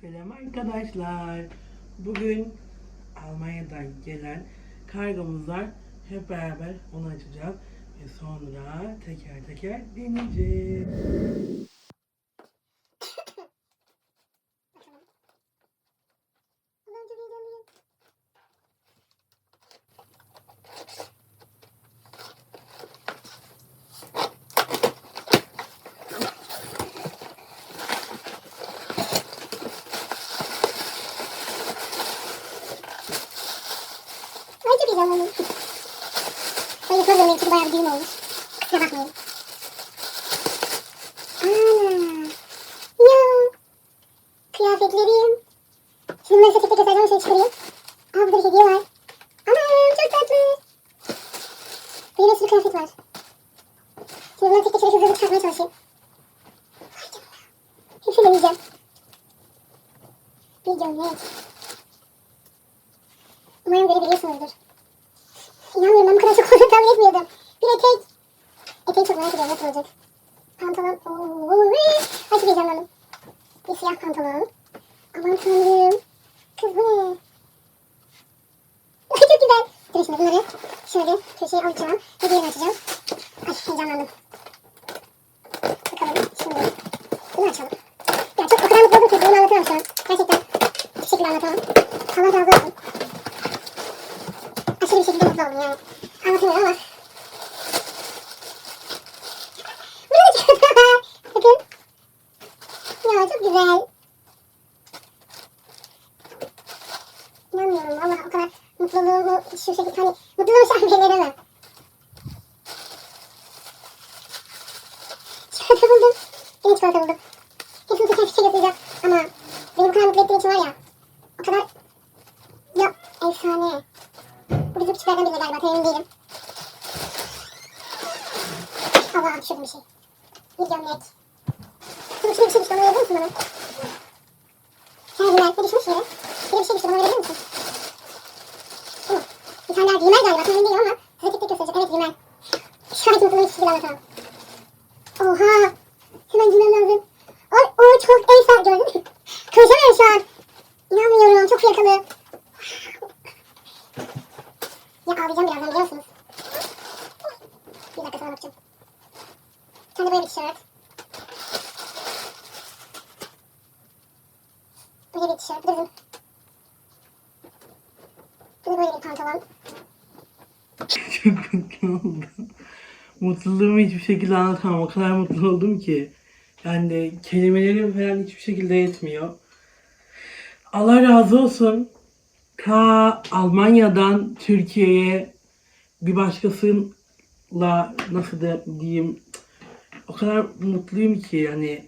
Selam arkadaşlar. Bugün Almanya'dan gelen kargomuz var. Hep beraber onu açacağız. Ve sonra teker teker deneyeceğiz. Ay çok heyecanlandım. Böyle programı çünkü bayağı bir düğün olmuş. Kusura bakmayın. Ana. Ya. Kıyafetlerim. Şimdi size tek tek göstereceğim. Şöyle çıkarayım. Aa burada bir hediye var. Anam çok tatlı. Benim bir sürü kıyafet var. Şimdi bunları tek tek şöyle hızlı hızlı çıkartmaya çalışayım. Hepsini deneyeceğim. Bir gömlek. Umarım görebiliyorsunuzdur. İnanmıyorum ben bu kadar çok olduğunu tahmin etmiyordum. Etek. Eteği çok merak ediyorum nasıl olacak. Pantolon. Oo, Ay çok heyecanlandım. Bir siyah pantolon. Aman tanrım. Kız bu ne? Çok güzel. Dur şimdi bunları şöyle köşeye alacağım. Ve diğerini açacağım. Ay heyecanlandım. Bakalım şimdi. Bunu açalım. Ya çok o kadar mutlu oldum ki bunu anlatamam şu an. Gerçekten hiçbir şekilde anlatamam. Allah razı olsun. Aşırı bir şekilde mutlu oldum yani. Anlatamıyorum ama. Burada da çikolata var. Bakın. Ya çok güzel. İnanmıyorum valla o kadar mutluluğumu şu şekilde hani an belli edemem. Çikolata buldum. Yine çikolata buldum. Hepsini teker teker götüreceğim. Ama beni bu kadar mutlu ettiğin için var ya. O kadar ya efsane. Bu bizim küçüklerden biri galiba. Emin değilim. Allah'ım düşürdüm bir şey. Bir gömlek. Dur şuraya bir şey düştü. Onu verebilir misin bana? He Bilal. Ne düşmüş yere? Şuraya bir şey düştü. Bana verebilir misin? Hı. Bir tane daha giymel galiba. Tam emin değilim ama. Size tek tek gösterecek. Evet giymel. Şu anki mutluluğumu hiçbir şekilde anlatamam. Oha. Hemen giymem lazım. Ay o çok efsane. Gördün mü? Şu an. İnanmıyorum. Çok fiyakalı. Ya ağlayacağım birazdan biliyor musunuz? Bir dakika sana bakacağım. Bir tane böyle bir tişört. Böyle bir tişört. Dur. Bir de böyle bir pantolon. Çok mutlu oldum. Mutluluğumu hiçbir şekilde anlatamam. O kadar mutlu oldum ki. Yani kelimelerim falan hiçbir şekilde yetmiyor. Allah razı olsun. Ta Almanya'dan Türkiye'ye bir başkasıyla nasıl da diyeyim o kadar mutluyum ki yani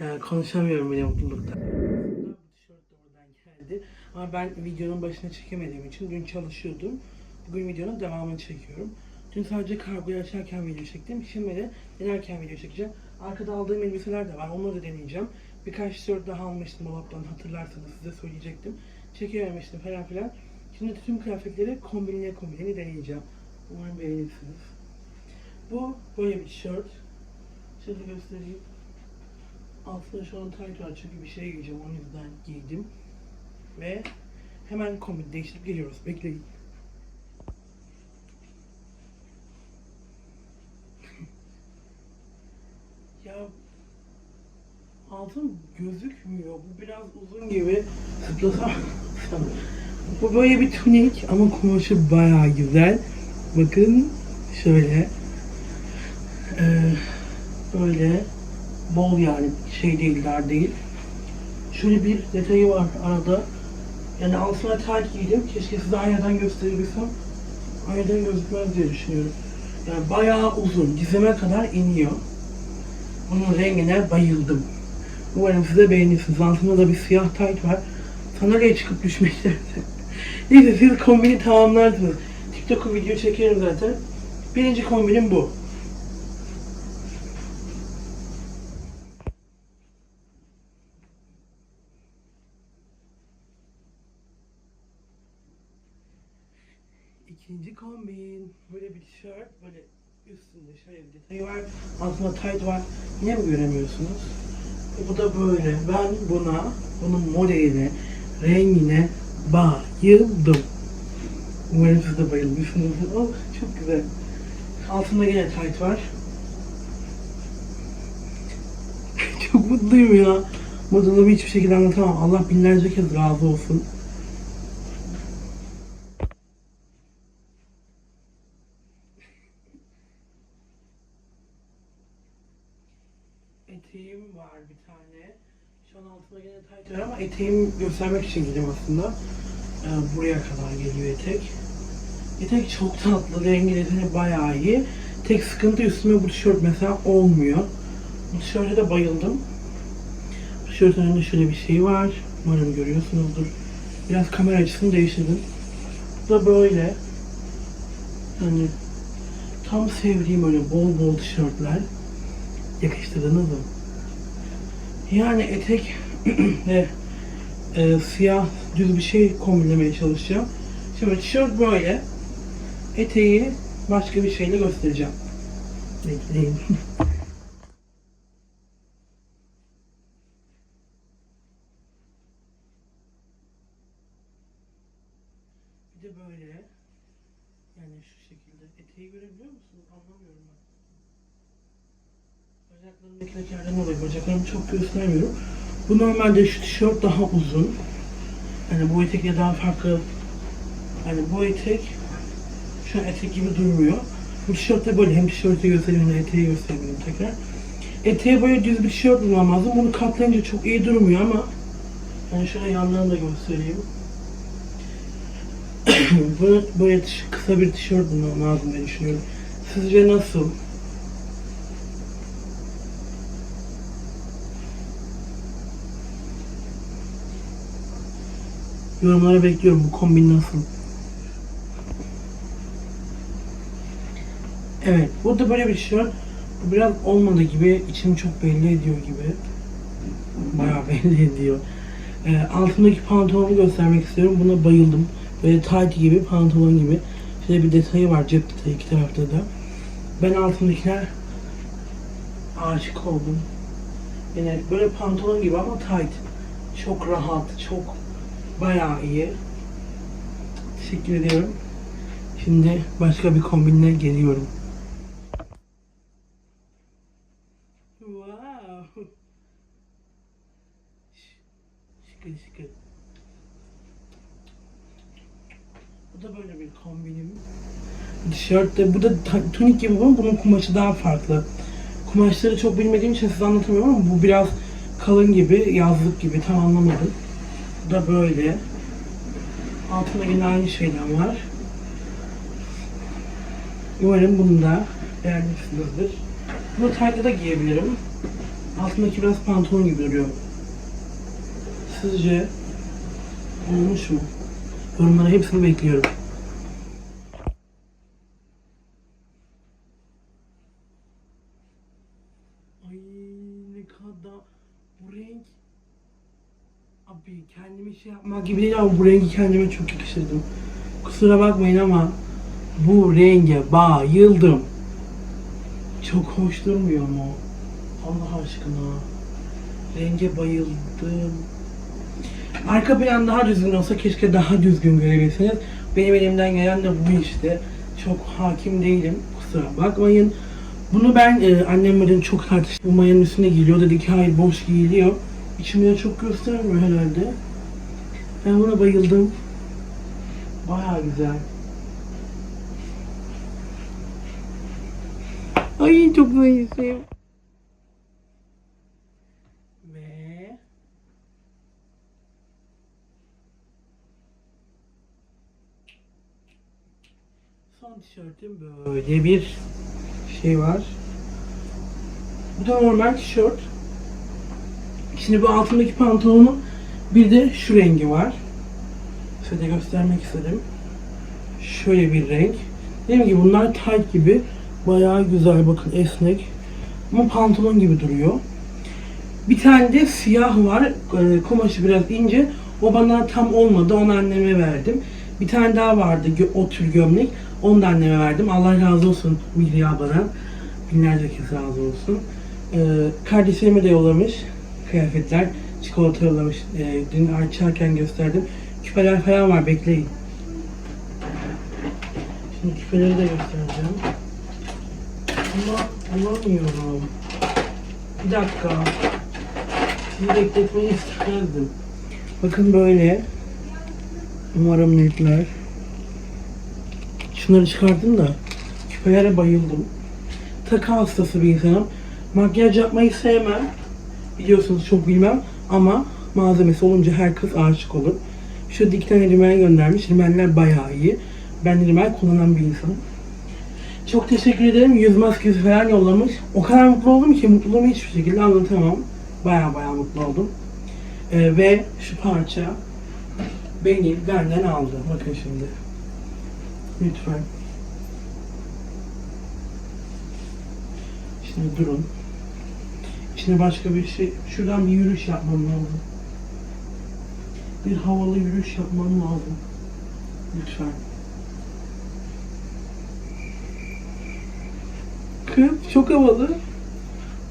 yani konuşamıyorum bile mutluluktan. De. Ama ben videonun başına çekemediğim için dün çalışıyordum. Bugün videonun devamını çekiyorum. Dün sadece kargoyu açarken video çektim. Şimdi de denerken video çekeceğim. Arkada aldığım elbiseler de var. Onları da deneyeceğim. Birkaç tişört daha almıştım dolaptan hatırlarsanız size söyleyecektim. Çekememiştim falan filan. Şimdi tüm kıyafetleri kombinine kombinini deneyeceğim. Umarım beğenirsiniz. Bu böyle bir tişört. Şöyle göstereyim. Altında şu an tayt var çünkü bir şey giyeceğim o yüzden giydim. Ve hemen kombin değiştirip geliyoruz. Bekleyin. Ya altın gözükmüyor. Bu biraz uzun gibi. Zıplasam. Bu böyle bir tunik ama kumaşı bayağı güzel. Bakın şöyle. Ee, böyle bol yani şey değil dar değil. Şöyle bir detayı var arada. Yani altına tayt giydim. Keşke size aynadan gösterebilsem. Aynadan gözükmez diye düşünüyorum. Yani bayağı uzun. Dizime kadar iniyor. Bunun rengine bayıldım. Umarım size beğenirsiniz. Altında da bir siyah tayt var. Sandalyeye çıkıp düşmekte. Neyse siz kombini tamamlarsınız. TikTok'u video çekerim zaten. Birinci kombinim bu. İkinci kombin. Böyle bir tişört, böyle üstünde şöyle bir detayı var. Altında tight var. Niye mi göremiyorsunuz? Bu da böyle. Ben buna, bunun modeline, rengine bayıldım. Umarım siz de bayılmışsınızdır. Oh, çok güzel. Altında yine tight var. çok mutluyum ya. Mutluluğumu hiçbir şekilde anlatamam. Allah binlerce kez razı olsun. Eteğim var bir tane. Şu an altında yine tight var ama eteğimi göstermek için gideceğim aslında. Ee, buraya kadar geliyor etek. Etek çok tatlı, rengi detayı bayağı iyi. Tek sıkıntı üstüme bu tişört mesela olmuyor. Bu tişörte de bayıldım. Bu tişörtün önünde şöyle bir şey var. Umarım görüyorsunuzdur. Biraz kamera açısını değiştirdim. Bu da böyle. Yani tam sevdiğim öyle bol bol tişörtler. Yakıştırdınız mı? Yani etek ve e, siyah düz bir şey kombinlemeye çalışacağım. Şimdi tişört böyle. Eteği başka bir şeyle göstereceğim. Bekleyin. bir de böyle. Yani şu şekilde. Eteği görebiliyor musunuz? Anlamıyorum. Bacaklarımdaki lekelerden dolayı bacaklarımı çok göstermiyorum. Bu normalde şu tişört daha uzun. Yani bu etekle daha farklı. Yani bu etek şu an etek gibi durmuyor. Bu tişört de böyle hem tişörtü göstereyim hem eteği göstereyim tekrar. Eteğe böyle düz bir tişört bulmam lazım. Bunu katlayınca çok iyi durmuyor ama yani şöyle yanlarını da göstereyim. böyle, böyle kısa bir tişört bulmam lazım diye düşünüyorum. Sizce nasıl? Yorumlara bekliyorum bu kombin nasıl? Evet, bu da böyle bir tişört. Bu biraz olmadı gibi, içini çok belli ediyor gibi. Bayağı belli ediyor. Ee, altındaki pantolonu göstermek istiyorum. Buna bayıldım. Böyle tight gibi, pantolon gibi. Şöyle bir detayı var, cep detayı iki tarafta da. Ben altındakiler aşık oldum. Yani böyle pantolon gibi ama tight. Çok rahat, çok bayağı iyi. Teşekkür ediyorum. Şimdi başka bir kombinle geliyorum. Wow. Şıkır şıkır. Bu da böyle bir kombinim. Tişört de bu da tunik gibi ama bunun kumaşı daha farklı. Kumaşları çok bilmediğim için size anlatamıyorum ama bu biraz kalın gibi, yazlık gibi tam anlamadım. Bu da böyle. Altında yine aynı şeyden var. Umarım bunu da beğenmişsinizdir. Bunu taytla da giyebilirim. Altındaki biraz pantolon gibi duruyor. Sizce olmuş mu? Yorumlara hepsini bekliyorum. Ay ne kadar bu renk Abi kendime şey yapmak gibi değil ama bu rengi kendime çok yakıştırdım. Kusura bakmayın ama bu renge bayıldım. Çok hoş durmuyor mu? Allah aşkına. Renge bayıldım. Arka plan daha düzgün olsa keşke daha düzgün görebilseniz. Benim elimden gelen de bu işte. Çok hakim değilim. Kusura bakmayın. Bunu ben e, annemle dedim çok tartıştım. Bu mayanın üstüne giyiliyor. Dedi ki hayır boş giyiliyor. İçimde çok göstermiyor herhalde. Ben buna bayıldım. Baya güzel. Ay çok zayıfım. Ve son tişörtüm böyle bir şey var. Bu da normal tişört. Şimdi bu altındaki pantolonun bir de şu rengi var. Size de göstermek istedim. Şöyle bir renk. Dediğim gibi bunlar tight gibi. Bayağı güzel bakın esnek. Ama pantolon gibi duruyor. Bir tane de siyah var. Ee, kumaşı biraz ince. O bana tam olmadı. Onu anneme verdim. Bir tane daha vardı o tür gömlek. Onu da anneme verdim. Allah razı olsun Milli abladan. Binlerce kez razı olsun. Ee, kardeşlerime de yollamış. Kıyafetler. Çikolata yollamış. E, dün açarken gösterdim. Küpeler falan var bekleyin. Şimdi küpeleri de göstereceğim. Ama bulamıyorum. Bir dakika. Sizi bekletmeyi istemezdim. Bakın böyle. Umarım netler. Şunları çıkardım da küpelere bayıldım. Takı hastası bir insanım. Makyaj yapmayı sevmem. Biliyorsunuz çok bilmem ama malzemesi olunca her kız aşık olur. Şurada iki tane rimel göndermiş. Rimeller bayağı iyi. Ben rimel kullanan bir insanım. Çok teşekkür ederim. Yüz maskesi falan yollamış. O kadar mutlu oldum ki mutluluğumu hiçbir şekilde anlatamam. Baya baya mutlu oldum. Ee, ve şu parça beni benden aldı. Bakın şimdi. Lütfen. Şimdi durun. Şimdi başka bir şey. Şuradan bir yürüyüş yapmam lazım. Bir havalı yürüyüş yapmam lazım. Lütfen. Kız çok havalı.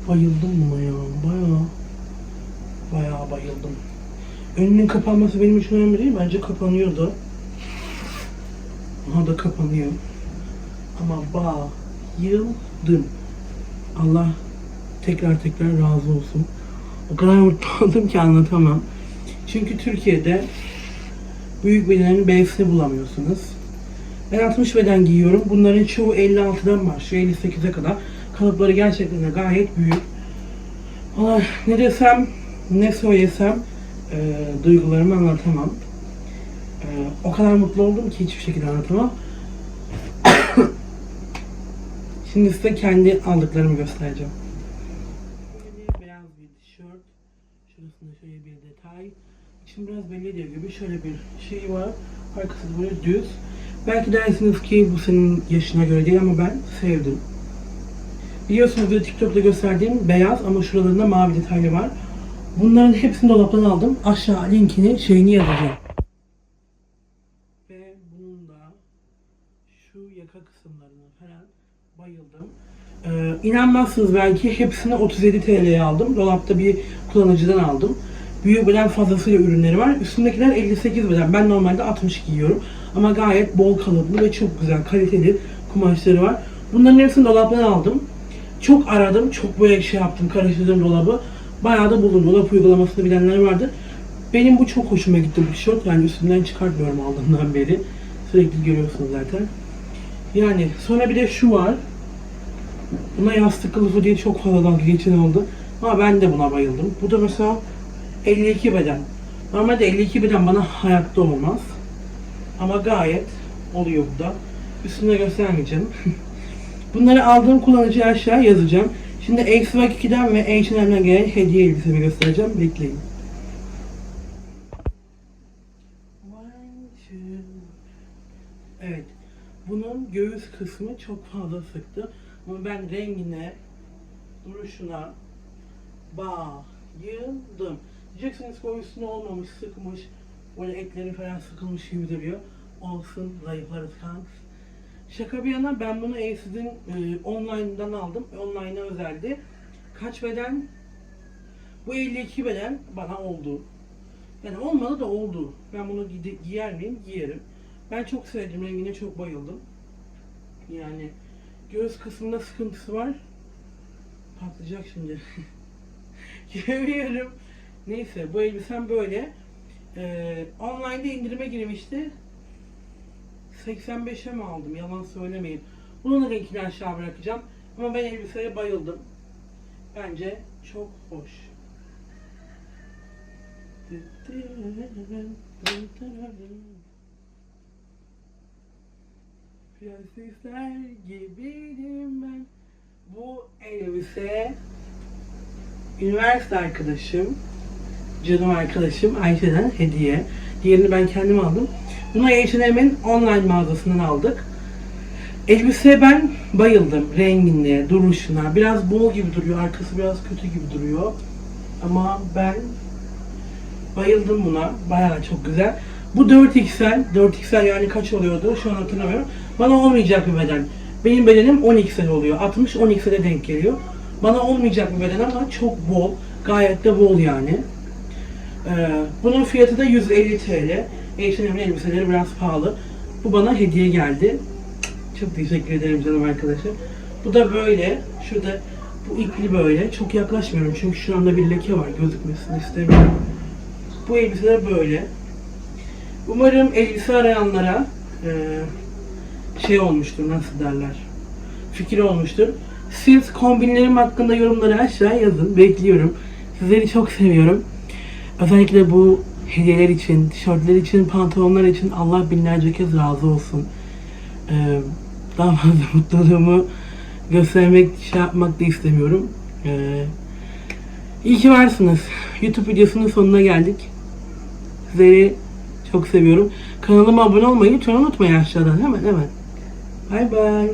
Bayıldım buna ya. Baya baya bayıldım. Önünün kapanması benim için önemli değil. Bence kapanıyordu. Aha da kapanıyor. Ama bayıldım. Allah tekrar tekrar razı olsun. O kadar mutlu ki anlatamam. Çünkü Türkiye'de büyük bedenin B'sini bulamıyorsunuz. Ben 60 beden giyiyorum. Bunların çoğu 56'dan başlıyor 58'e kadar. Kalıpları gerçekten de gayet büyük. Valla ne desem, ne söylesem e, duygularımı anlatamam. E, o kadar mutlu oldum ki hiçbir şekilde anlatamam. Şimdi size kendi aldıklarımı göstereceğim. İçim biraz belli ediyor gibi şöyle bir şey var. Arkası böyle düz. Belki dersiniz ki bu senin yaşına göre değil ama ben sevdim. Biliyorsunuz da TikTok'ta gösterdiğim beyaz ama şuralarında mavi detaylı var. Bunların hepsini dolaptan aldım. Aşağı linkini şeyini yazacağım. Ve bunun da şu yaka kısımlarına falan bayıldım. Ee, inanmazsınız belki hepsini 37 TL'ye aldım. Dolapta bir kullanıcıdan aldım. Büyük beden fazlasıyla ürünleri var. Üstündekiler 58 beden. Ben normalde 60 giyiyorum. Ama gayet bol kalıplı ve çok güzel, kaliteli kumaşları var. Bunların hepsini dolaptan aldım. Çok aradım, çok böyle şey yaptım, karıştırdım dolabı. Bayağı da buldum. Dolap uygulamasını bilenler vardı. Benim bu çok hoşuma gitti bu tişört. Yani üstümden çıkartmıyorum aldığımdan beri. Sürekli görüyorsunuz zaten. Yani sonra bir de şu var. Buna yastık kılıfı diye çok fazla dalga geçen oldu. Ama ben de buna bayıldım. Bu da mesela 52 beden. Normalde 52 beden bana hayatta olmaz. Ama gayet oluyor bu da. Üstünde göstermeyeceğim. Bunları aldığım kullanıcı aşağı yazacağım. Şimdi X-Vac 2'den ve H&M'den gelen hediye elbisemi göstereceğim. Bekleyin. Evet. Bunun göğüs kısmı çok fazla sıktı. Ama ben rengine, duruşuna bayıldım. Diyeceksiniz ki o üstüne olmamış, sıkmış. Böyle etleri falan sıkılmış gibi duruyor. Olsun, zayıflarız kanks. Şaka bir yana ben bunu Ace'in e, online'dan aldım. Online'a özeldi. Kaç beden? Bu 52 beden bana oldu. Yani olmadı da oldu. Ben bunu gide- giyer miyim? Giyerim. Ben çok sevdim. Rengine çok bayıldım. Yani göğüs kısmında sıkıntısı var. Patlayacak şimdi. Görüyorum. Neyse bu elbisem böyle. Ee, online'da indirime girmişti. 85'e mi aldım? Yalan söylemeyin. Bunun linkini aşağı bırakacağım. Ama ben elbiseye bayıldım. Bence çok hoş. Prensesler gibiydim ben. Bu elbise üniversite arkadaşım, canım arkadaşım Ayşe'den hediye. Diğerini ben kendim aldım. Bunu H&M'in online mağazasından aldık. Elbise ben bayıldım. Rengine, duruşuna. Biraz bol gibi duruyor. Arkası biraz kötü gibi duruyor. Ama ben bayıldım buna. Bayağı çok güzel. Bu 4XL. 4XL yani kaç oluyordu? Şu an hatırlamıyorum. Bana olmayacak bir beden. Benim bedenim 10XL oluyor. 60 10XL'e denk geliyor. Bana olmayacak bir beden ama çok bol. Gayet de bol yani. Ee, bunun fiyatı da 150 TL. H&M'in elbiseleri biraz pahalı. Bu bana hediye geldi. Çok teşekkür ederim canım arkadaşım. Bu da böyle. Şurada bu ipli böyle. Çok yaklaşmıyorum çünkü şu anda bir leke var. Gözükmesini istemiyorum. Bu elbiseler böyle. Umarım elbise arayanlara eee, şey olmuştur, nasıl derler, fikir olmuştur. Siz kombinlerim hakkında yorumları aşağı yazın, bekliyorum. Sizleri çok seviyorum. Özellikle bu hediyeler için, tişörtler için, pantolonlar için Allah binlerce kez razı olsun. Eee, daha fazla mutluluğumu göstermek, şey yapmak da istemiyorum. Eee iyi ki varsınız. YouTube videosunun sonuna geldik. Sizleri çok seviyorum. Kanalıma abone olmayı lütfen unutmayın aşağıdan. Hemen hemen. Bay bay.